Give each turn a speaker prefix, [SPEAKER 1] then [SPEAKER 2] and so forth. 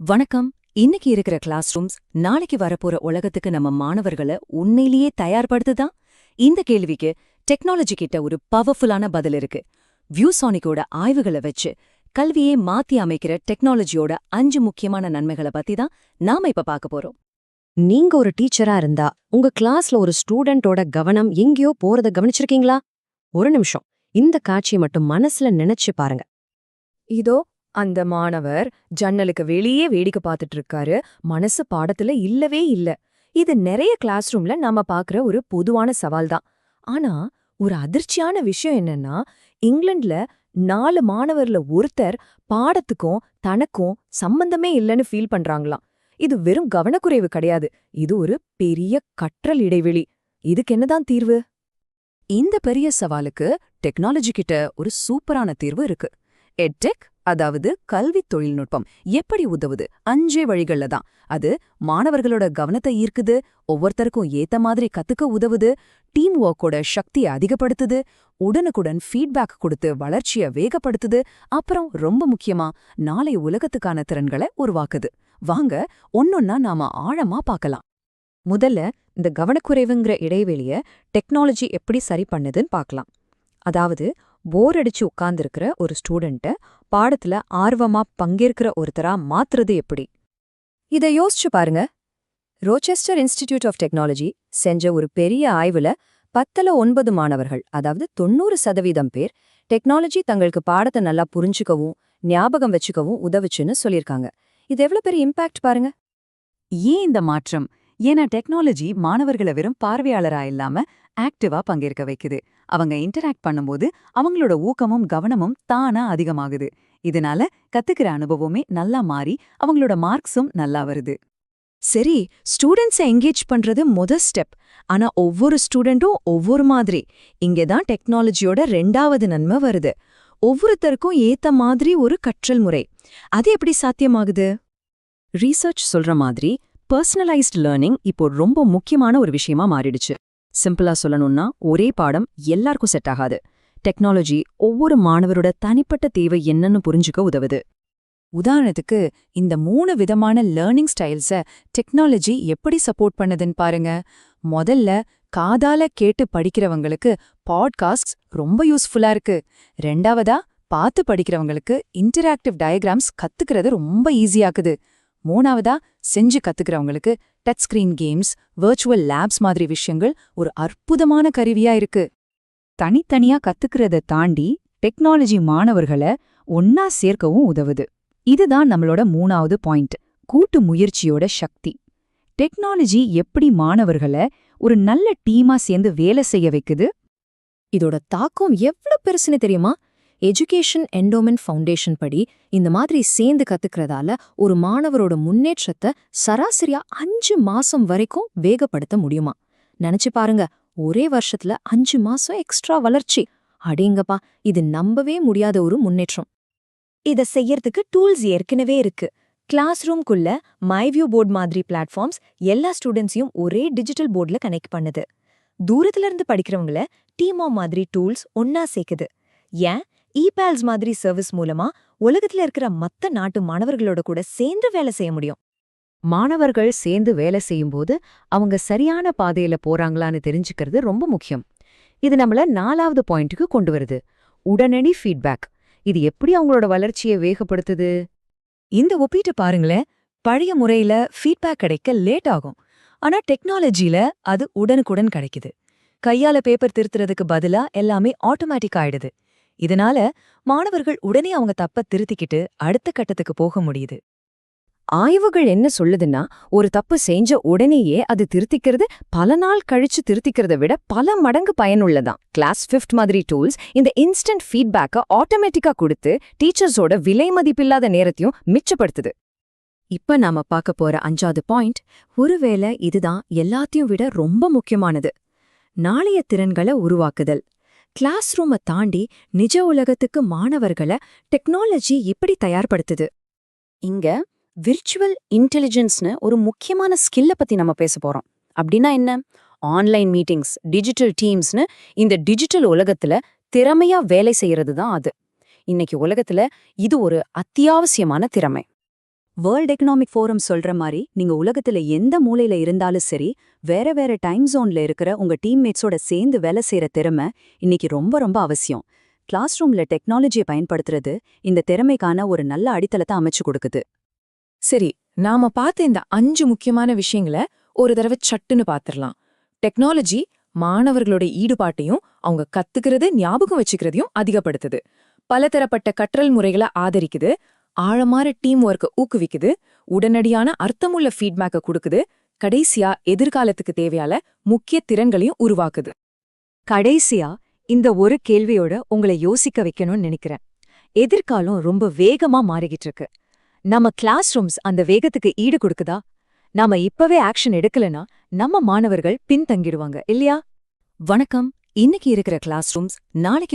[SPEAKER 1] வணக்கம். இன்னைக்கு இருக்கிற கிளாஸ் ரூம்ஸ் நாளைக்கு வரப்போற உலகத்துக்கு நம்ம மாணவர்களை உண்மையிலேயே தயார்படுத்துதான் இந்த கேள்விக்கு டெக்னாலஜி கிட்ட ஒரு பவர்ஃபுல்லான பதில் இருக்கு. வியூசானிக்கோட ஆய்வுகளை வச்சு கல்வியை மாத்தி அமைக்கிற டெக்னாலஜியோட அஞ்சு முக்கியமான நன்மைகளை பத்தி தான் நாம இப்ப பார்க்க போறோம்.
[SPEAKER 2] நீங்க ஒரு டீச்சரா இருந்தா உங்க கிளாஸ்ல ஒரு ஸ்டூடெண்டோட கவனம் எங்கேயோ போறத கவனிச்சிருக்கீங்களா? ஒரு நிமிஷம். இந்த காட்சியை மட்டும் மனசுல நினைச்சு பாருங்க.
[SPEAKER 3] இதோ அந்த மாணவர் ஜன்னலுக்கு வெளியே வேடிக்கை பார்த்துட்டு இருக்காரு. மனசு பாடத்துல இல்லவே இல்ல. இது நிறைய கிளாஸ் ரூம்ல நாம பாக்குற ஒரு பொதுவான சவால் தான். ஆனா ஒரு அதிர்ச்சியான விஷயம் என்னன்னா இங்கிலாந்துல நாலு மாணவர்ல ஒருத்தர் பாடத்துக்கும் தனக்கும் சம்பந்தமே இல்லைன்னு ஃபீல் பண்றாங்களாம். இது வெறும் கவனக்குறைவு கிடையாது. இது ஒரு பெரிய கற்றல் இடைவெளி. இதுக்கு என்னதான் தீர்வு?
[SPEAKER 1] இந்த பெரிய சவாலுக்கு டெக்னாலஜி கிட்ட ஒரு சூப்பரான தீர்வு இருக்கு. எட்டெக் அதாவது கல்வி தொழில்நுட்பம் எப்படி உதவுது? அஞ்சே வழிகள்ல தான். அது மாணவர்களோட கவனத்தை ஈர்க்குது ஒவ்வொருத்தருக்கும் ஏத்த மாதிரி கத்துக்க உதவுது டீம் ஒர்க்கோட சக்தியை அதிகப்படுத்துது உடனுக்குடன் ஃபீட்பேக் கொடுத்து வளர்ச்சியை வேகப்படுத்துது அப்புறம் ரொம்ப முக்கியமா நாளை உலகத்துக்கான திறன்களை உருவாக்குது. வாங்க ஒன்னொன்னா நாம ஆழமா பார்க்கலாம்.
[SPEAKER 2] முதல்ல இந்த கவனக்குறைவுங்கிற இடைவெளிய டெக்னாலஜி எப்படி சரி பண்ணுதுன்னு பார்க்கலாம். அதாவது போர் அடிச்சு உட்கார்ந்துருக்கிற ஒரு ஸ்டூடெண்ட்ட பாடத்துல ஆர்வமா பங்கேற்கிற ஒருத்தரா மாத்துறது எப்படி?
[SPEAKER 3] இதை யோசிச்சு பாருங்க. ரோச்செஸ்டர் இன்ஸ்டிடியூட் ஆஃப் டெக்னாலஜி செஞ்ச ஒரு பெரிய ஆய்வுல பத்துல ஒன்பது மாணவர்கள் அதாவது தொண்ணூறு சதவீதம் பேர் டெக்னாலஜி தங்களுக்கு பாடத்தை நல்லா புரிஞ்சுக்கவும் ஞாபகம் வச்சுக்கவும் உதவுச்சுன்னு சொல்லியிருக்காங்க. இது எவ்வளவு பெரிய இம்பாக்ட் பாருங்க.
[SPEAKER 1] ஏன் இந்த மாற்றம்? ஏன்னா டெக்னாலஜி மாணவர்களை வெறும் பார்வையாளரா இல்லாம ஆக்டிவா பங்கேற்க வைக்குது. அவங்க இன்டராக்ட் பண்ணும்போது அவங்களோட ஊக்கமும் கவனமும் தானா அதிகமாகுது. இதனால கத்துக்கிற அனுபவமே நல்லா மாறி அவங்களோட மார்க்ஸும் நல்லா வருது. சரி ஸ்டூடெண்ட்ஸை என்கேஜ் பண்றது முத ஸ்டெப் ஆனா ஒவ்வொரு ஸ்டூடெண்ட்டும் ஒவ்வொரு மாதிரி. இங்கே தான் டெக்னாலஜியோட ரெண்டாவது நன்மை வருது. ஒவ்வொருத்தருக்கும் ஏத்த மாதிரி ஒரு கற்றல் முறை. அது எப்படி சாத்தியமாகுது? ரீசர்ச் சொல்ற மாதிரி பர்சனலைஸ்ட் லேர்னிங் இப்போ ரொம்ப முக்கியமான ஒரு விஷயமா மாறிடுச்சு. சிம்பிளா சொல்லணும்னா ஒரே பாடம் எல்லாருக்கும் செட் ஆகாது. டெக்னாலஜி ஒவ்வொரு மாணவரோட தனிப்பட்ட தேவை என்னன்னு புரிஞ்சுக்க உதவுது. உதாரணத்துக்கு இந்த மூணு விதமான லேர்னிங் ஸ்டைல்ஸ டெக்னாலஜி எப்படி சப்போர்ட் பண்ணுதுன்னு பாருங்க. முதல்ல காதால கேட்டு படிக்கிறவங்களுக்கு பாட்காஸ்ட் ரொம்ப யூஸ்ஃபுல்லா இருக்கு. ரெண்டாவதா பார்த்து படிக்கிறவங்களுக்கு இன்டராக்டிவ் டயக்ராம்ஸ் கத்துக்கிறது ரொம்ப ஈஸியாக்குது மூணாவதா செஞ்சு கத்துக்கிறவங்களுக்கு touch screen games virtual labs மாதிரி விஷயங்கள் ஒரு அற்புதமான கருவியா இருக்கு. தனித்தனியா கத்துக்கிறத தாண்டி டெக்னாலஜி மாணவர்களை ஒன்னா சேர்க்கவும் உதவுது. இதுதான் நம்மளோட மூணாவது பாயிண்ட் கூட்டு முயற்சியோட சக்தி. டெக்னாலஜி எப்படி மாணவர்களை ஒரு நல்ல டீமா சேர்ந்து வேலை செய்ய வைக்குது?
[SPEAKER 3] இதோட தாக்கம் எவ்வளவு பெருசுன்னு தெரியுமா? எஜுகேஷன் என்டோமென்ட் ஃபவுண்டேஷன் படி இந்த மாதிரி சேர்ந்து கத்துக்கிறதால ஒரு மாணவரோட முன்னேற்றத்தை சராசரியா அஞ்சு மாசம் வரைக்கும் வேகப்படுத்த முடியுமா? நினைச்சு பாருங்க ஒரே வருஷத்துல அஞ்சு மாசம் எக்ஸ்ட்ரா வளர்ச்சி. அடேங்கப்பா இது நம்பவே முடியாத ஒரு முன்னேற்றம். இத செய்யறதுக்கு டூல்ஸ் ஏற்கனவே இருக்கு. கிளாஸ் ரூம்குள்ள மைவியூ போர்ட் மாதிரி பிளாட்ஃபார்ம்ஸ் எல்லா ஸ்டூடெண்ட்ஸையும் ஒரே டிஜிட்டல் போர்டில் கனெக்ட் பண்ணுது. தூரத்துல இருந்து படிக்கிறவங்கள டீமோ மாதிரி டூல்ஸ் ஒன்னா சேர்க்குது. ஏன்? இபேல்ஸ் மாதிரி சர்வீஸ் மூலமா உலகத்துல இருக்கிற மத்த நாட்டு மாணவர்களோட கூட சேர்ந்து வேலை செய்ய முடியும்.
[SPEAKER 2] மாணவர்கள் சேர்ந்து வேலை செய்யும்போது அவங்க சரியான பாதையில போறாங்களான்னு தெரிஞ்சுக்கிறது ரொம்ப முக்கியம். இது நம்மள நாலாவது பாயிண்ட்டுக்கு கொண்டு வருது. உடனடி ஃபீட்பேக் இது எப்படி அவங்களோட வளர்ச்சியை வேகப்படுத்துது?
[SPEAKER 3] இந்த ஒப்பீட்டு பாருங்களேன். பழைய முறையில ஃபீட்பேக் கிடைக்க லேட் ஆகும். ஆனா டெக்னாலஜில அது உடனுக்குடன் கிடைக்குது. கையால பேப்பர் திருத்துறதுக்கு பதிலா எல்லாமே ஆட்டோமேட்டிக் ஆயிடுது. இதனால மாணவர்கள் உடனே அவங்க தப்ப திருத்திக்கிட்டு அடுத்த கட்டத்துக்கு போக முடியுது.
[SPEAKER 2] ஆய்வுகள் என்ன சொல்லுதுன்னா ஒரு தப்பு செஞ்ச உடனேயே அது திருத்திக்கிறது பல நாள் கழிச்சு திருத்திக்கிறத விட பல மடங்கு பயனுள்ளதான். கிளாஸ் ஃபிஃப்த் மாதிரி டூல்ஸ் இந்த இன்ஸ்டன்ட் ஃபீட்பேக்கை ஆட்டோமேட்டிக்கா கொடுத்து டீச்சர்ஸோட விலை மதிப்பில்லாத நேரத்தையும் மிச்சப்படுத்துது. இப்ப நாம பார்க்க போற அஞ்சாவது பாயிண்ட் ஒருவேளை இதுதான் எல்லாத்தையும் விட ரொம்ப முக்கியமானது. நாளைய திறன்களை உருவாக்குதல். கிளாஸ் ரூமை தாண்டி நிஜ உலகத்துக்கு மாணவர்களை டெக்னாலஜி எப்படி தயார்படுத்துது? இங்க விர்ச்சுவல் இன்டெலிஜென்ஸ்னு ஒரு முக்கியமான ஸ்கில்ல பத்தி நம்ம பேச போறோம். அப்படின்னா என்ன? ஆன்லைன் மீட்டிங்ஸ் டிஜிட்டல் டீம்ஸ்னு இந்த டிஜிட்டல் உலகத்துல திறமையா வேலை செய்யறது தான் அது. இன்னைக்கு உலகத்துல இது ஒரு அத்தியாவசியமான திறமை.
[SPEAKER 1] வேர்ல்ட் எக்கனாமிக் ஃபோரம் சொல்ற மாதிரி நீங்க உலகத்துல எந்த மூலையில இருந்தாலும் சரி வேற வேற டைம் ஜோன்ல இருக்கிற உங்க டீம்மேட்ஸோட சேர்ந்து வேலை செய்யற திறமை இன்னைக்கு ரொம்ப ரொம்ப அவசியம். கிளாஸ் ரூம்ல டெக்னாலஜியை பயன்படுத்துறது இந்த திறமைக்கான ஒரு நல்ல அடித்தளத்தை அமைச்சு கொடுக்குது.
[SPEAKER 4] சரி நாம பார்த்த இந்த அஞ்சு முக்கியமான விஷயங்களை ஒரு தடவை சட்டுன்னு பாத்திரலாம் டெக்னாலஜி மாணவர்களோட ஈடுபாட்டையும் அவங்க கத்துக்கிறது ஞாபகம் வச்சுக்கிறதையும் அதிகப்படுத்துது. பலதரப்பட்ட கற்றல் முறைகளை ஆதரிக்குது. ஆழமான டீம் ஒர்க்கை ஊக்குவிக்குது உடனடியான அர்த்தமுள்ள ஃபீட்பேக்கை கொடுக்குது கடைசியா எதிர்காலத்துக்கு தேவையான முக்கிய திறன்களையும் உருவாக்குது.
[SPEAKER 1] கடைசியா இந்த ஒரு கேள்வியோட உங்களை யோசிக்க வைக்கணும்னு நினைக்கிறேன். எதிர்காலம் ரொம்ப வேகமா மாறிக்கிட்டு இருக்கு. நம்ம கிளாஸ் ரூம்ஸ் அந்த வேகத்துக்கு ஈடு கொடுக்குதா? நாம இப்பவே ஆக்ஷன் எடுக்கலனா நம்ம மாணவர்கள் பின்தங்கிடுவாங்க இல்லையா? வணக்கம் இன்னைக்கு இருக்கிற கிளாஸ் ரூம்ஸ் நாளைக்கு